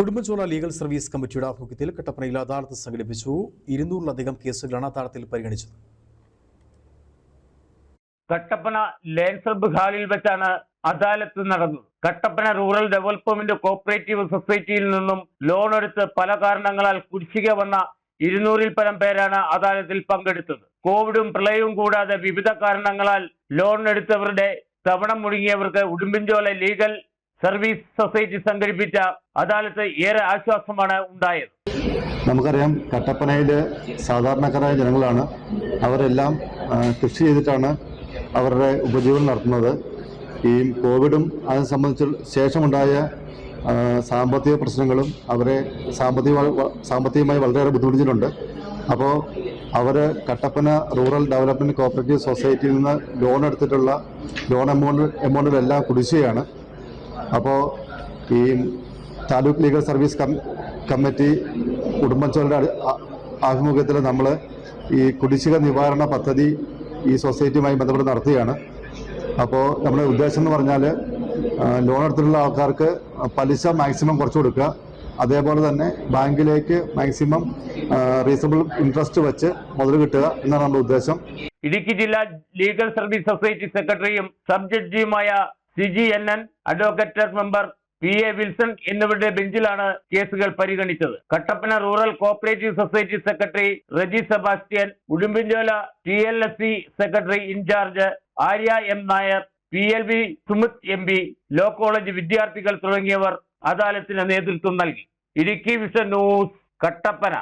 Udumbanchola legal service കമ്മിറ്റിയുടെ ആഭിമുഖ്യത്തിൽ കട്ടപ്പനയിൽ അദാലത്ത് സംഘടിപ്പിച്ചു. ഇരുന്നൂറിലധികം കേസുകളാണ് അദാലത്തിൽ പരിഗണിച്ചത്. കട്ടപ്പന ലേൻസർബ് ഹാളിൽ വെച്ചാണ് അദാലത്ത് നടന്നത്. കട്ടപ്പന റൂറൽ ഡെവലപ്മെന്റ് കോപ്പറേറ്റീവ് സൊസൈറ്റിയിൽ നിന്നും ലോൺ എടുത്ത് പല കാരണങ്ങളാൽ കുടിശ്ശിക വന്ന ഇരുന്നൂറിൽ പരം പേരാണ് അദാലത്തിൽ പങ്കെടുത്തത്. കോവിഡും പ്രളയവും കൂടാതെ വിവിധ കാരണങ്ങളാൽ ലോൺ എടുത്തവരുടെ തവണ മുടങ്ങിയവർക്ക് ഉടുമ്പിൻചോല ലീഗൽ സർവീസ് സൊസൈറ്റി സംഘടിപ്പിച്ച അദാലത്ത് ഏറെ ആശ്വാസമാണ് ഉണ്ടായത്. നമുക്കറിയാം കട്ടപ്പനയിലെ സാധാരണക്കാരായ ജനങ്ങളാണ് അവരെല്ലാം കൃഷി ചെയ്തിട്ടാണ് അവരുടെ ഉപജീവനം നടത്തുന്നത്. ഈ കോവിഡും അതിനെ സംബന്ധിച്ച് ശേഷമുണ്ടായ സാമ്പത്തിക പ്രശ്നങ്ങളും അവരെ സാമ്പത്തിക സാമ്പത്തികമായി വളരെയേറെ ബുദ്ധിമുട്ടിച്ചിട്ടുണ്ട്. അപ്പോൾ അവർ കട്ടപ്പന റൂറൽ ഡെവലപ്മെന്റ് കോപ്പറേറ്റീവ് സൊസൈറ്റിയിൽ നിന്ന് ലോൺ എടുത്തിട്ടുള്ള ലോൺ എമൗണ്ട് എമൗണ്ടിലെല്ലാം കുടിശ്ശികയാണ്. അപ്പോൾ ഈ താലൂക്ക് ലീഗൽ സർവീസ് കമ്മിറ്റി അടി- ആഭിമുഖ്യത്തിൽ നമ്മൾ ഈ കുടിശ്ശിക നിവാരണ പദ്ധതി ഈ സൊസൈറ്റിയുമായി ബന്ധപ്പെട്ട് നടത്തുകയാണ്. അപ്പോൾ നമ്മുടെ ഉദ്ദേശം എന്ന് പറഞ്ഞാൽ ലോൺ എടുത്തിട്ടുള്ള ആൾക്കാർക്ക് പലിശ മാക്സിമം കുറച്ച് കൊടുക്കുക. അതേപോലെ തന്നെ ബാങ്കിലേക്ക് മാക്സിമം റീസണബിൾ ഇൻട്രസ്റ്റ് വെച്ച് മുതൽ കിട്ടുക എന്നാണ് നമ്മുടെ ഉദ്ദേശം. ഇടുക്കി ജില്ലാ ലീഗൽ സർവീസ് സൊസൈറ്റി സെക്രട്ടറിയും sub ജഡ്ജിയുമായ C G N N advocate member P A Wilson എന്നിവരുടെ ബെഞ്ചിലാണ് കേസുകൾ പരിഗണിച്ചത്. Kattappana rural cooperative society secretary Reji Sebastian Udumbanchola T L S C secretary in charge Arya M Nair P L V Sumith M P law college വിദ്യാർത്ഥികൾ തുടങ്ങിയവർ അദാലത്തിന് നേതൃത്വം നൽകി. Idukki vision news Kattappana.